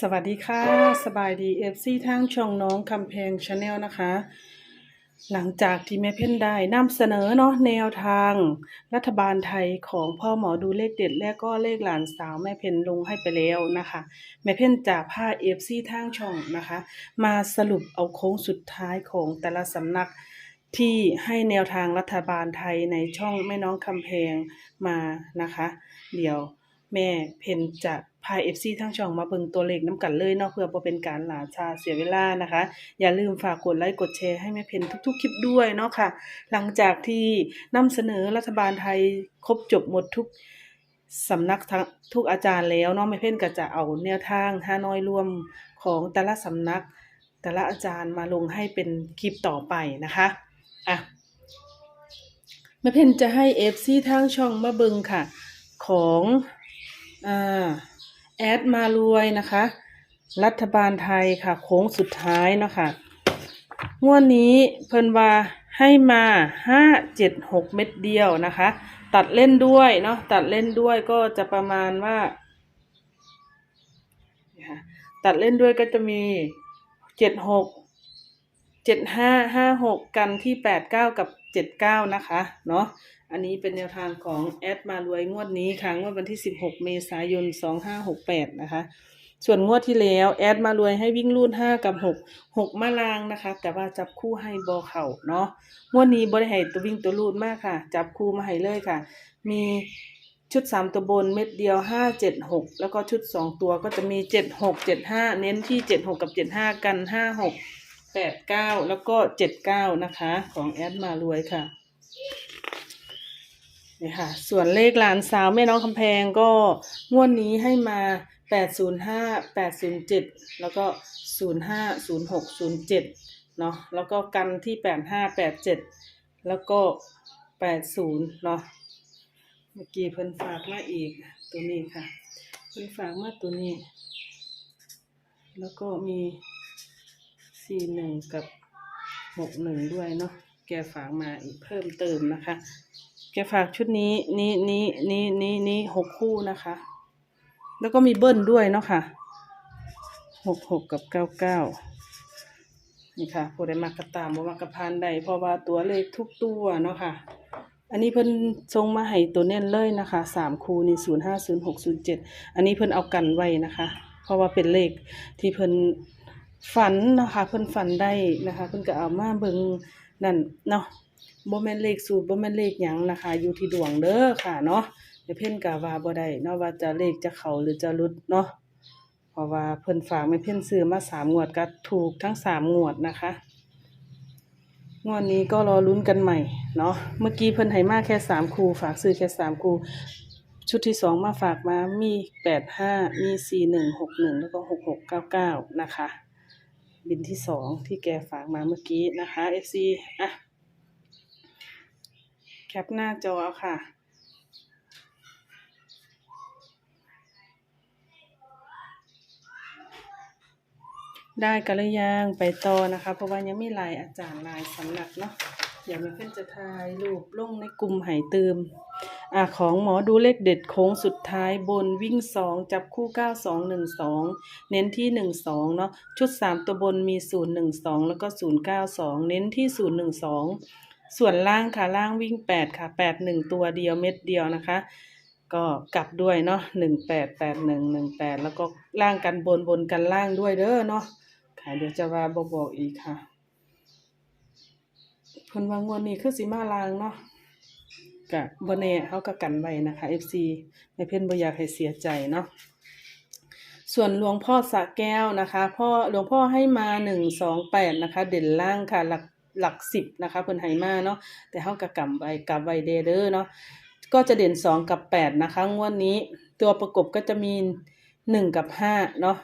สวัสดีค่ะ สบายดีเอฟซีทางช่องน้องคำแพงชาแนลนะคะ หลังจากที่แม่เพ่นได้นำเสนอเนาะแนวทางรัฐบาลไทยของพ่อหมอดูเลขเด็ดและก็เลขหลานสาวแม่เพ่นลงให้ไปแล้วนะคะ แม่เพ่นจากผ้าเอฟซีทางช่องนะคะ มาสรุปเอาโค้งสุดท้ายของแต่ละสำนักที่ให้แนวทางรัฐบาลไทยในช่องแม่น้องคำแพงมานะคะ เดี๋ยว แม่เพนจะพาเอฟซีทั้งช่องมาเบิ่งตัวเลขน้ำกันเลยเนาะเพื่อบ่เป็นการหลาชาเสียเวลานะคะ อย่าลืมฝากกดไลค์กดแชร์ให้แม่เพนทุกๆ คลิปด้วยเนาะค่ะ หลังจากที่นำเสนอรัฐบาลไทยครบจบหมดทุกสำนักทั้งทุกอาจารย์แล้วเนาะแม่เพนก็จะเอาแนวทางฮาน้อยรวมของแต่ละสำนัก แต่ละอาจารย์มาลงให้เป็นคลิปต่อไปนะคะอะแม่เพนจะให้เอฟซีทางช่องมาเบิงค่ะ ของ แอดมารวยนะคะ รัฐบาลไทยค่ะ โค้งสุดท้ายเนาะค่ะงวดนี้เพิ่นว่าให้มาห้าเจ็ดหกเม็ดเดียวนะคะ ตัดเล่นด้วยเนาะตัดเล่นด้วยก็จะประมาณว่าตัดเล่นด้วยก็จะมีเจ็ดหกเจ็ดห้าห้าหกกันที่แปดเก้ากับเจ็ดเก้านะคะ เนาะ อันนี้เป็นแนวทางของแอดมารวยงวดนี้ค่ะงวดวันที่สิบหกเมษายนสองห้าหกแปดนะคะ ส่วนงวดที่แล้วแอดมารวยให้วิ่งรูดห้ากับหกหกมาลางนะคะ แต่ว่าจับคู่ให้บอเข่าเนาะงวดนี้บริให้ตัววิ่งตัวรูดมากค่ะ จับคู่มาให้เลยค่ะ มีชุดสามตัวบนเม็ดเดียวห้าเจ็ดหกแล้วก็ชุดสองตัวก็จะมีเจ็ดหกเจ็ดห้าเน้นที่เจ็ดหกกับเจ็ดห้ากันห้าหกแปดเก้าแล้วก็เจ็ดเก้านะคะ ของแอดมารวยค่ะ นี่ค่ะ ส่วนเลขหลานสาวแม่น้องคำแพงก็งวดนี้ให้มาแปดศูนย์ห้าแล้วก็ศูนย์ห้าศูนย์หกศูนย์เนาะแล้วก็กันที่แปดห้าแล้วก็แปดศูนย์เนาะเมื่อกี้เพิ่นฝากมาอีกตัวนี้ค่ะ เพิ่นฝากมาตัวนี้ แล้วก็มีสี่หนึ่งกับหกหนึ่งด้วยเนาะแกฝากมาอีกเพิ่มเติมนะคะ แกฝากชุดนี้นี้นี้นี้นี้นี้หกคู่นะคะ แล้วก็มีเบิ้ลด้วยเนาะค่ะหกหกกับเก้าเก้านี่ค่ะผู้ใดมากระตามบ่มากระพานใดเพราะว่าตัวเลขทุกตัวเนาะค่ะ อันนี้เพิ่นทรงมาให้ตัวเน้นเลยนะคะสามคูนี่ศูนย์ห้าศูนย์หกศูนย์เจ็ดอันนี้เพิ่นเอากันไว้นะคะ เพราะว่าเป็นเลขที่เพิ่นฝันนะคะเพิ่นฝันได้นะคะ เพิ่นก็เอามาเบิ่งนั่นเนาะ บ่แม่นเลขสูตรบ่แม่นเลขหยังนะคะ อยู่ที่ดวงเด้อค่ะเนาะเดี๋ยวเพิ่นก็ว่าบ่ได้เนาะว่าจะเลขจะเข้าหรือจะหลุดเนาะเพราะว่าเพิ่นฝากแม่เพิ่นซื้อมาสามงวดก็ถูกทั้งสามงวดนะคะงวดนี้ก็รอลุ้นกันใหม่เนาะเมื่อกี้เพิ่นให้มาแค่สามคูฝากซื้อแค่สามคูชุดที่สองมาฝากมามีแปดห้ามีสี่หนึ่งหกหนึ่งแล้วก็หกหกเก้าเก้านะคะ บินที่สองที่แกฝากมาเมื่อกี้นะคะ FC อะ แคปหน้าจอค่ะ ได้กันหรือยังไปต่อนะคะ เพราะว่ายังมีลายอาจารย์ลายสำนักเนาะเดี๋ยวมันเพิ่นจะถ่ายรูปลงในกลุ่มไหเติมอะของหมอดูเลขเด็ดโค้งสุดท้ายบนวิ่งสองจับคู่เก้าสองหนึ่งสองเน้นที่หนึ่งสองเนาะชุดสามตัวบนมีศูนย์หนึ่งสองแล้วก็ศูนย์เก้าสองเน้นที่ศูนย์หนึ่งสอง ส่วนล่างค่ะล่างวิ่งแปดค่ะแปดหนึ่งตัวเดียวเม็ดเดียวนะคะ ก็กลับด้วยเนาะหนึ่งแปดแปดหนึ่งหนึ่งแปดแล้วก็ล่างกันบนบนกันล่างด้วยเด้อเนาะค่ะเดี๋ยวจะว่าบอกบอกอีกค่ะเพิ่นว่างวดนี้คือสีมาลางเนาะกะบนเน่เขาก็กันไว้นะคะ FC แม่เพ่นบ่อยากให้เสียใจเนาะส่วนหลวงพ่อสะแก้วนะคะ พ่อหลวงพ่อให้มาหนึ่งสองแปดนะคะ เด่นล่างค่ะ หลัก หลักสิบนะคะเพิ่นให้มาเนาะแต่เขาก็กำไว้กำไว้เดเด้อเนาะก็จะเด่นสองกับแปดนะคะ งวดนี้ตัวประกบก็จะมีหนึ่งกับห้าเนาะ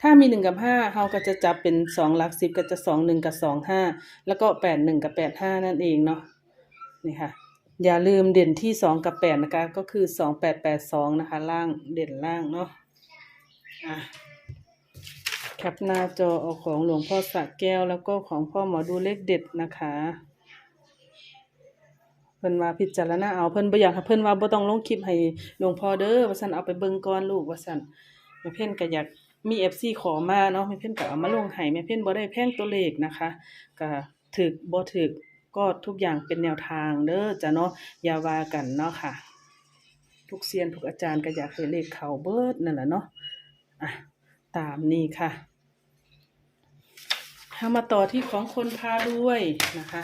ถ้ามีหนึ่งกับห้าเขาก็จะจับเป็นสองหลักสิบก็จะสองหนึ่งกับสองห้าแล้วก็แปดหนึ่งกับแปดห้านั่นเองเนาะนี่ค่ะอย่าลืมเด่นที่สองกับแปดนะคะ ก็คือสองแปดแปดสองนะคะ ล่างเด่นล่างเนาะอะ แคปหน้าจอเอาของหลวงพ่อสะแก้ว แล้วก็ของพ่อหมอดูเลขเด็ดนะคะ เพิ่นว่าพิจารณาเอาเพิ่นบ่อยากให้เพิ่นว่าบ่ต้องลงคลิปให้หลวงพ่อเด้อว่าซั่นเอาไปเบิ่งก่อนลูกว่าซั่นแม่เพิ่นก็อยากมีเอฟซีขอมาเนาะแม่เพ่นก็เอามาลงให้แม่เพ่นบ่ได้แพงตัวเลขนะคะก็ถึกบ่ถึกก็ทุกอย่างเป็นแนวทางเด้อจ้ะเนาะอย่าว่ากันเนาะค่ะ ทุกเซียนทุกอาจารย์ก็อยากให้เลขเขาเบิดนั่นแหละเนาะอะตามนี้ค่ะามาต่อที่ของคนพารวยนะคะ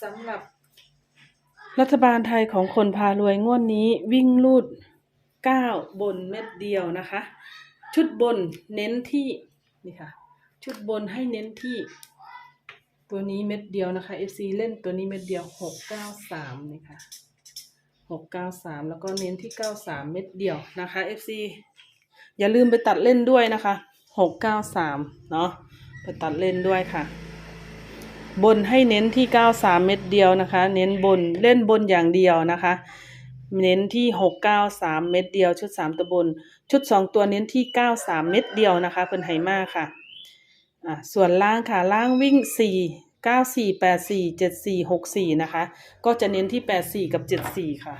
สำหรับ รัฐบาลไทยของคนพารวยงวดนี้วิ่งลูดเก้าบนเม็ดเดียวนะคะ ชุดบนเน้นที่นี่ค่ะ ชุดบนให้เน้นที่ ตัวนี้เม็ดเดียวนะคะ FC เล่นตัวนี้เม็ดเดียวหกเก้าสามนี่ค่ะหกเก้าสามแล้วก็เน้นที่เก้าสามเม็ดเดียวนะคะ FC อย่าลืมไปตัดเล่นด้วยนะคะหกเก้าสามเนาะ ไปตัดเล่นด้วยค่ะ บนให้เน้นที่93เม็ดเดียวนะคะ เน้นบนเล่นบนอย่างเดียวนะคะ เน้นที่693เม็ดเดียว ชุด3ตัวบน ชุด2ตัวเน้นที่93เม็ดเดียวนะคะเพิ่นไหมาค่ะอะ ส่วนล่างค่ะล่างวิ่ง4 94 84 74 64นะคะ ก็จะเน้นที่84กับ74ค่ะ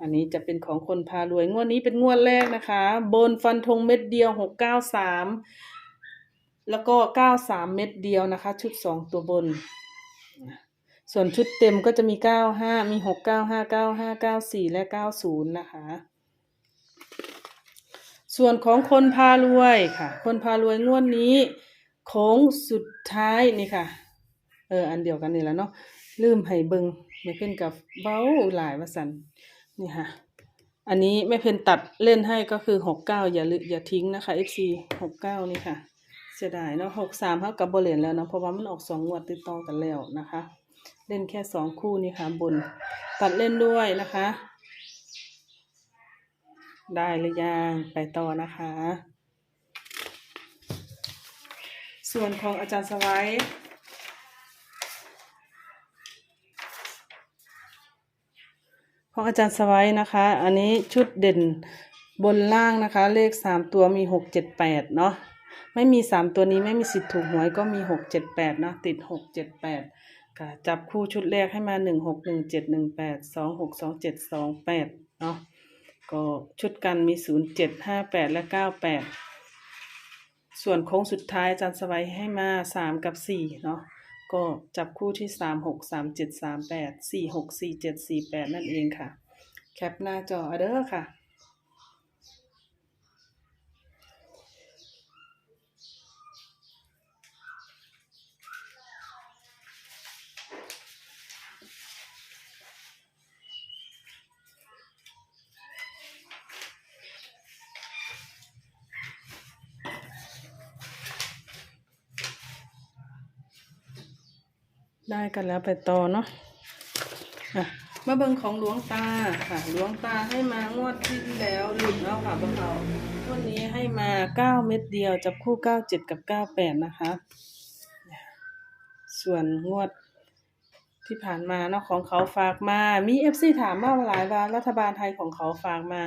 อันนี้จะเป็นของคนพารวยงวดนี้เป็นงวดแรกนะคะ บนฟันธงเม็ดเดียว693 แล้วก็เก้าสามเม็ดเดียวนะคะ ชุดสองตัวบน ส่วนชุดเต็มก็จะมีเก้าห้ามีหกเก้าห้าเก้าห้าเก้าสี่และเก้าศูนย์นะคะ ส่วนของคนพารวยค่ะ คนพารวยงวดนี้โค้งสุดท้ายนี่ค่ะ เออ อันเดียวกันนี่แหละเนาะลืมให้เบิงไม่เพ่นกับเบ้าหลายวาสันนี่ค่ะ อันนี้แม่เพ่นตัดเล่นให้ก็คือหกเก้าอย่าลือย่าทิ้งนะคะ FC หกเก้านี่ค่ะ เสียดายเนาะหกสามเท่ากับโบเลนแล้วเนาะเพราะว่ามันออกสองงวดติดต่อกันแล้วนะคะ เล่นแค่สองคู่นี่ค่ะบน ตัดเล่นด้วยนะคะ ได้หรือยังไปต่อนะคะ ส่วนของอาจารย์สวัยของอาจารย์สวัยนะคะ อันนี้ชุดเด่นบนล่างนะคะ เลขสามตัวมีหกเจ็ดแปดเนาะ ไม่มีสามตัวนี้ไม่มีสิทธิ์ถูกหวยก็มีหกเจ็ดแปดนะ ติดหกเจ็ดแปดค่ะจับคู่ชุดแรกให้มาหนึ่งหกหนึ่งเจ็ดหนึ่งแปดสองหกสองเจ็ดสองแปดเนาะก็ชุดกันมีศูนย์เจ็ดห้าแปดและเก้าแปดส่วนโค้งสุดท้ายอาจารย์สวัยให้มาสามกับสี่เนาะก็จับคู่ที่สามหกสามเจ็ดสามแปดสี่หกสี่เจ็ดสี่แปดนั่นเองค่ะ แคปหน้าจอเอเด้อค่ะ ได้กันแล้วไปต่อเนาะอะมาเบิ่งของหลวงตาค่ะหลวงตาให้มางวดที่แล้วหลุดแล้วค่ะพวกเรางวดนี้ให้มาเก้าเม็ดเดียวจับคู่เก้าเจ็ดกับเก้าแปดนะคะ ส่วนงวดที่ผ่านมาเนาะของเขาฝากมา มีเอฟซีถามมาหลายวันรัฐบาลไทยของเขาฝากมา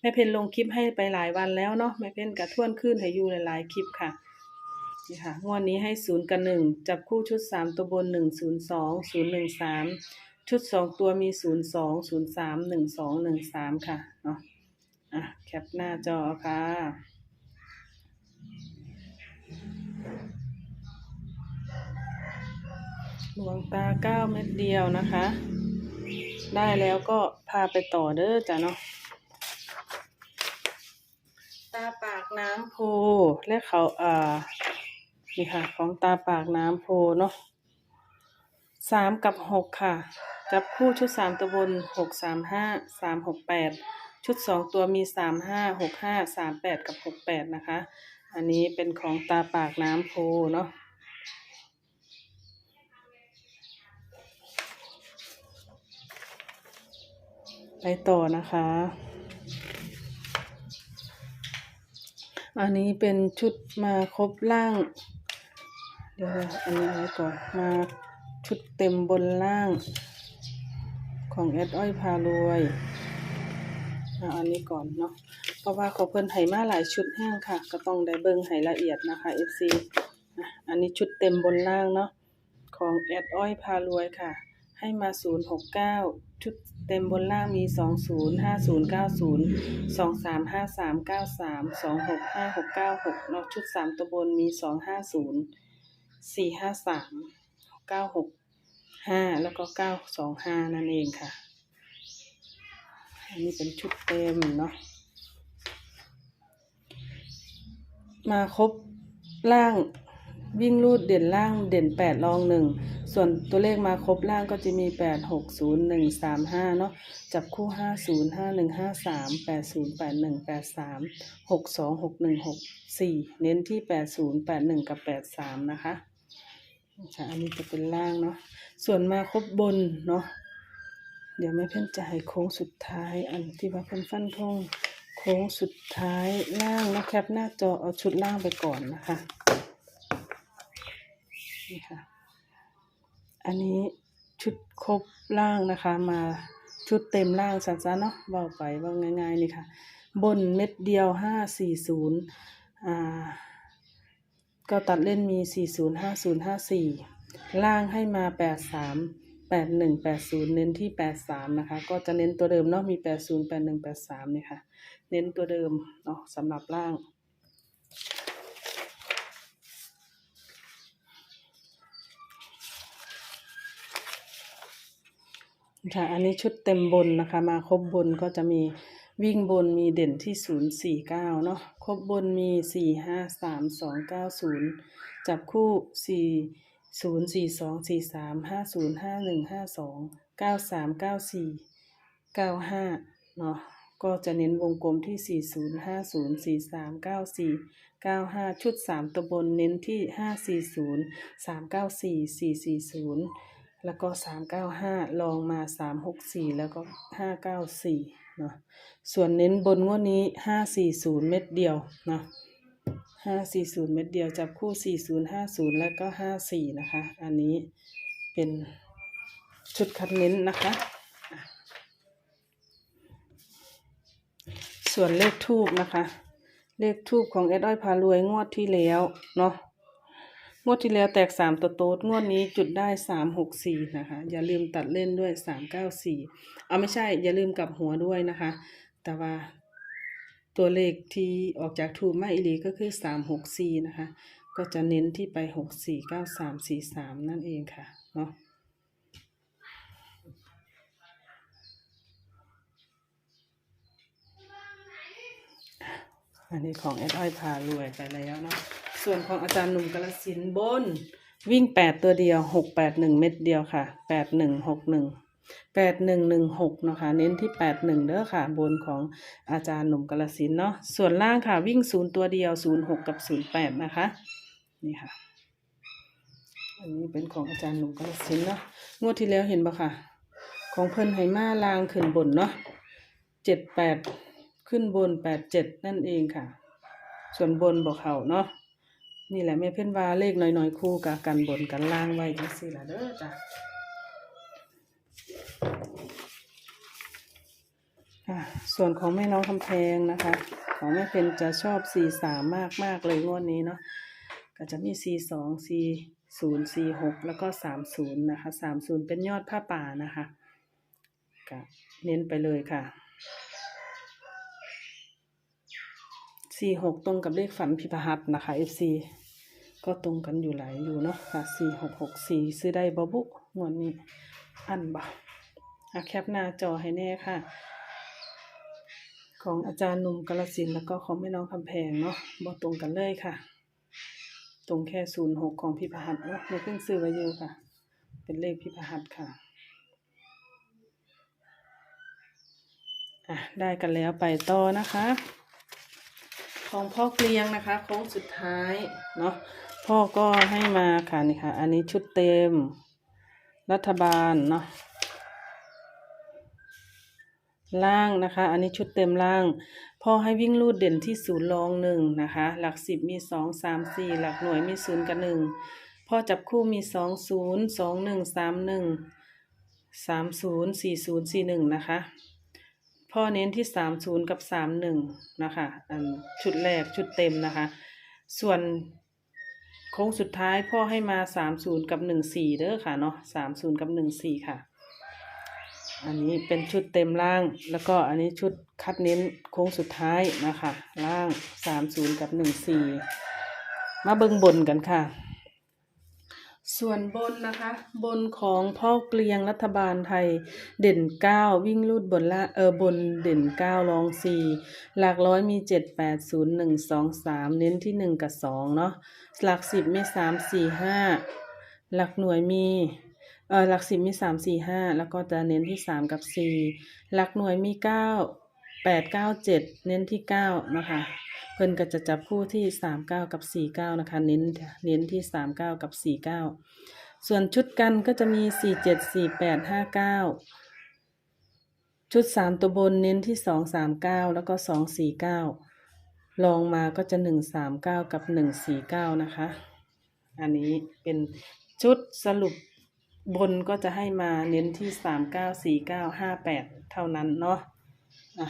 แม่เพนลงคลิปให้ไปหลายวันแล้วเนาะแม่เพนกระท่วนขึ้นให้อยู่หลายๆคลิปค่ะ นี่ค่ะงวดนี้ให้ศูนย์กับหนึ่งจับคู่ชุดสามตัวบนหนึ่งศูนย์สองศูนย์หนึ่งสามชุดสองตัวมีศูนย์สองศูนย์สามหนึ่งสองหนึ่งสามค่ะเนาะอะแคปหน้าจอค่ะหลวงตาเก้าเม็ดเดียวนะคะ ได้แล้วก็พาไปต่อเด้อจ้ะเนาะตาปากน้ำโพและเขาอ่า นี่ค่ะ ของตาปากน้ำโพเนาะสามกับหกค่ะ จับคู่ชุดสามตัวบนหกสามห้าสามหกแปดชุดสองตัวมีสามห้าหกห้าสามแปดกับหกแปดนะคะ อันนี้เป็นของตาปากน้ำโพเนาะไปต่อนะคะ อันนี้เป็นชุดมาครบล่าง ดี๋ยวอันนี้เอาไว้ก่อนมาชุดเต็มบนล่าง ของแอดอ้อยพารวยเอาอันนี้ก่อนเนาะเพราะว่าเขาเพิ่นให้มาหลายชุดแห้งค่ะ ก็ต้องได้เบิ่งให้ละเอียดนะคะ FC อะอันนี้ชุดเต็มบนล่างเนาะของแอดอ้อยพารวยค่ะ ให้มา 069 ชุดเต็มบนล่างมีสองศูนย์ห้าศูนย์เก้าศูนย์สองสามห้าสามเก้าสามสองหกห้าหกเก้าหกเนาะชุดสามตัวบนมีสองห้าศูนย์ สี่ห้าสามเก้าหกห้าแล้วก็เก้าสองห้านั่นเองค่ะ อันนี้เป็นชุดเต็มเนาะมาครบล่างวิ่งรูดเด่นล่างเด่นแปดรองหนึ่งส่วนตัวเลขมาครบล่างก็จะมีแปดหกศูนย์หนึ่งสามห้าเนาะจับคู่ห้าศูนย์ห้าหนึ่งห้าสามแปดศูนย์แปดหนึ่งแปดสามหกสองหกหนึ่งหกสี่เน้นที่แปดศูนย์แปดหนึ่งกับแปดสามนะคะ ค่ะอันนี้จะเป็นล่างเนาะส่วนมาครบบนเนาะเดี๋ยวไม่เพิ่นจะให้โค้งสุดท้าย อันที่ว่าเพิ่นฟันธงโค้งสุดท้ายล่างนะแคปหน้าจอเอาชุดล่างไปก่อนนะคะนี่ค่ะอันนี้ชุดครบล่างนะคะมาชุดเต็มล่างสั้นๆเนาะเบาไปเบาง่ายๆนี่ค่ะ บนเม็ดเดียวห้าสี่ศูนย์อ่า ก็ตัดเล่นมีสี่ศูนย์ห้าศูนย์ห้าสี่ล่างให้มาแปดสามแปดหนึ่งแปดศูนย์เน้นที่แปดสามนะคะ ก็จะเน้นตัวเดิมเนาะมีแปดศูนย์แปดหนึ่งแปดสามเนี่ยค่ะ เน้นตัวเดิมเนาะสำหรับล่างค่ะ อันนี้ชุดเต็มบนนะคะ มาครบบนก็จะมี วิ่งบนมีเด่นที่ศูนย์สี่เก้าเนาะครบบนมีสี่ห้าสามสองเก้าศูนย์จับคู่สี่ศูนย์สี่สองสี่สามห้าศูนย์ห้าหนึ่งห้าสองเก้าสามเก้าสี่เก้าห้าเนาะก็จะเน้นวงกลมที่สี่ศูนย์ห้าศูนย์สี่สามเก้าสี่เก้าห้าชุดสามตัวบนเน้นที่ห้าสี่ศูนย์สามเก้าสี่สี่สี่ศูนย์แล้วก็สามเก้าห้าลองมาสามหกสี่แล้วก็ห้าเก้าสี่ นะส่วนเน้นบนงวดนี้ห้าสี่ศูนย์เม็ดเดียวนะห้าสี่ศูนย์เม็ดเดียวจับคู่สี่ศูนย์ห้าศูนย์แล้วก็ห้าสี่นะคะ อันนี้เป็นชุดคัดเน้นนะคะ ส่วนเลขทูบนะคะ เลขทูบของแอดอ้อยพารวยงวดที่แล้วเนาะ วดที่แล้วแตกสามตัวโต๊ดงวดนี้จุดได้สามหกสี่นะคะ อย่าลืมตัดเล่นด้วยสามเก้าสี่เอาไม่ใช่ อย่าลืมกลับหัวด้วยนะคะ แต่ว่าตัวเลขที่ออกจากทูมาอีหลีก็คือสามหกสี่นะคะ ก็จะเน้นที่ไปหกสี่เก้าสามสี่สามนั่นเองค่ะเนาะอันนี้ของแอดอ้อยพารวยไปแล้วเนาะ ส่วนของอาจารย์หนุ่มกาลสินบน วิ่งแปดตัวเดียวหกแปดหนึ่งเม็ดเดียวค่ะแปดหนึ่งหกหนึ่งแปดหนึ่งหนึ่งหกเนาะคะเน้นที่แปดหนึ่งเด้อค่ะ บนของอาจารย์หนุ่มกาลสินเนาะส่วนล่างค่ะ วิ่งศูนย์ตัวเดียวศูนย์หกกับศูนย์แปดนะคะ นี่ค่ะ อันนี้เป็นของอาจารย์หนุ่มกาลสินเนาะงวดที่แล้วเห็นปะค่ะ ของเพิ่นไหมาลางขึ้นบนเนาะเจ็ดแปดขึ้นบนแปดเจ็ดนั่นเองค่ะ ส่วนบนบอกเขาเนาะ นี่แหละแม่เพ่นว่าเลขน้อยๆคู่กับกันบนกันล่างไว้จังซี่ล่ะเด้อจ้ะส่วนของแม่น้องคำแพงนะคะ ของแม่เพ็ญจะชอบสี่สามมากมากเลยงวดนี้เนาะก็จะมีสี่สองสี่ศูนย์สี่หกแล้วก็สามศูนย์นะคะสามศูนย์เป็นยอดผ้าป่านะคะก็เน้นไปเลยค่ะสี่หกตรงกับเลขฝันพิพหัสนะคะ FC ก็ตรงกันอยู่หลายอยู่เนาะค่ะสี่หกหกสี่ซื้อได้บบุงวดนี้อันบ่อะแคปหน้าจอให้แน่ค่ะ ของอาจารย์หนุ่มกาลสินแล้วก็ของแม่น้องคำแพงเนาะบ่ตรงกันเลยค่ะ ตรงแค่ศูนย์หกของพิพหัสเนาะไม่เพิ่งซื้อไว้อยู่ค่ะ เป็นเลขพิพหัสค่ะอะ ได้กันแล้วไปต่อนะคะ ของพ่อเกลียงนะคะโค้งสุดท้ายเนาะ พ่อก็ให้มาค่ะนี่ค่ะ อันนี้ชุดเต็ม รัฐบาลเนาะล่างนะคะ อันนี้ชุดเต็มล่างพ่อให้วิ่งลูดเด่นที่ศูนย์รองหนึ่งนะคะ หลักสิบมีสองสามสี่หลักหน่วยมีศูนย์กับหนึ่งพ่อจับคู่มีสองศูนย์สองหนึ่งสามหนึ่งสามศูนย์สี่ศูนย์สี่หนึ่งนะคะ พ่อเน้นที่สามศูนย์กับสามหนึ่งนะคะ อันชุดแรกชุดเต็มนะคะ ส่วน โค้งสุดท้ายพ่อให้มาสามศูนย์กับหนึ่งสี่เด้อค่ะเนาะสามศูนย์กับหนึ่งสี่ค่ะ อันนี้เป็นชุดเต็มล่าง แล้วก็อันนี้ชุดคัดเน้นโค้งสุดท้ายนะคะ ล่างสามศูนย์กับหนึ่งสี่มาเบิ่งบนกันค่ะ ส่วนบนนะคะ บนของพ่อเกลียงรัฐบาลไทยเด่นเก้าวิ่งลูดบนละเออบนเด่นเก้ารองสี่หลักร้อยมีเจ็ดแปดศูนย์หนึ่งสองสามเน้นที่หนึ่งกับสองเนาะหลักสิบมีสามสี่ห้าหลักหน่วยมีเออหลักสิบมีสามสี่ห้าแล้วก็จะเน้นที่สามกับสี่หลักหน่วยมีเก้า แปดเก้าเจ็ดเน้นที่เก้านะคะ เพิ่นก็จะจับคู่ที่สามเก้ากับสี่เก้านะคะ เน้นเน้นที่สามเก้ากับสี่เก้าส่วนชุดกันก็จะมีสี่เจ็ดสี่แปดห้าเก้าชุดสามตัวบนเน้นที่สองสามเก้าแล้วก็สองสี่เก้าลองมาก็จะหนึ่งสามเก้ากับหนึ่งสี่เก้านะคะ อันนี้เป็นชุดสรุปบนก็จะให้มาเน้นที่สามเก้าสี่เก้าห้าแปดเท่านั้นเนาะอะ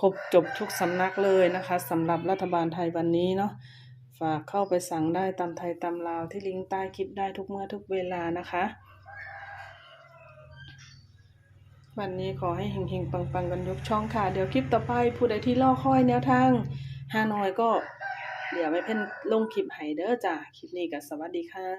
ครบจบทุกสำนักเลยนะคะสำหรับรัฐบาลไทยวันนี้เนาะฝากเข้าไปสั่งได้ตามไทยตามลาวที่ลิงก์ใต้คลิปได้ทุกเมื่อทุกเวลานะคะ วันนี้ขอให้เฮงๆปังๆกันยกช่องค่ะ เดี๋ยวคลิปต่อไปผู้ใดที่ล่อค่อยแนวทางฮานอยก็ เดี๋ยวไม่เพ่นลงคลิปให้เด้อจ้ะคลิปนี้ก็สวัสดีค่ะ